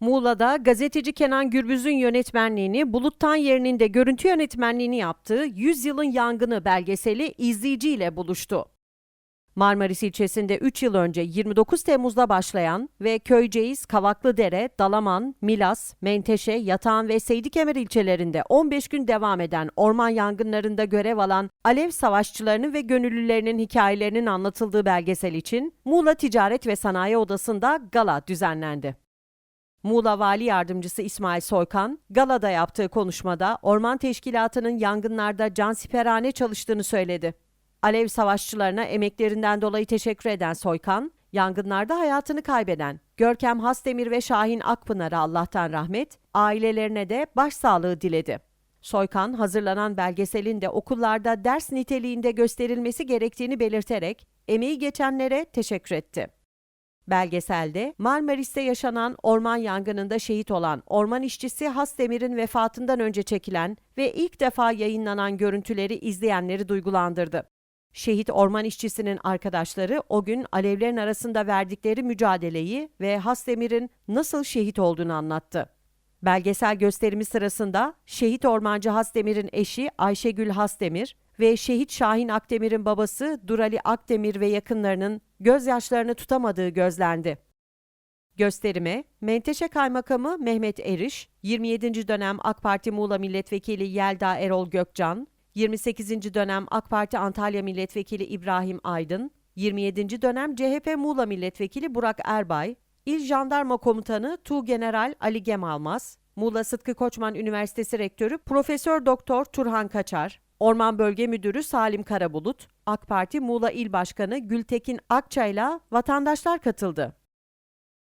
Muğla'da gazeteci Kenan Gürbüz'ün yönetmenliğini, Bulut'tan yerinin de görüntü yönetmenliğini yaptığı 100 Yılın Yangını belgeseli izleyiciyle buluştu. Marmaris ilçesinde 3 yıl önce 29 Temmuz'da başlayan ve Köyceğiz, Kavaklıdere, Dalaman, Milas, Menteşe, Yatağan ve Seydikemer ilçelerinde 15 gün devam eden orman yangınlarında görev alan alev savaşçılarının ve gönüllülerinin hikayelerinin anlatıldığı belgesel için Muğla Ticaret ve Sanayi Odası'nda gala düzenlendi. Muğla Vali Yardımcısı İsmail Soykan, galada yaptığı konuşmada Orman Teşkilatı'nın yangınlarda cansiperhane çalıştığını söyledi. Alev savaşçılarına emeklerinden dolayı teşekkür eden Soykan, yangınlarda hayatını kaybeden Görkem Hasdemir ve Şahin Akpınar'a Allah'tan rahmet, ailelerine de başsağlığı diledi. Soykan, hazırlanan belgeselin de okullarda ders niteliğinde gösterilmesi gerektiğini belirterek emeği geçenlere teşekkür etti. Belgeselde Marmaris'te yaşanan orman yangınında şehit olan orman işçisi Hasdemir'in vefatından önce çekilen ve ilk defa yayınlanan görüntüleri izleyenleri duygulandırdı. Şehit orman işçisinin arkadaşları o gün alevlerin arasında verdikleri mücadeleyi ve Hasdemir'in nasıl şehit olduğunu anlattı. Belgesel gösterimi sırasında şehit ormancı Hasdemir'in eşi Ayşegül Hasdemir ve şehit Şahin Akdemir'in babası Durali Akdemir ve yakınlarının gözyaşlarını tutamadığı gözlendi. Gösterime Menteşe Kaymakamı Mehmet Eriş, 27. dönem AK Parti Muğla Milletvekili Yelda Erol Gökcan, 28. dönem AK Parti Antalya Milletvekili İbrahim Aydın, 27. dönem CHP Muğla Milletvekili Burak Erbay, İl Jandarma Komutanı Tuğgeneral Ali Gemalmaz, Muğla Sıtkı Koçman Üniversitesi Rektörü Profesör Doktor Turhan Kaçar, Orman Bölge Müdürü Salim Karabulut, AK Parti Muğla İl Başkanı Gültekin Akçay'la vatandaşlar katıldı.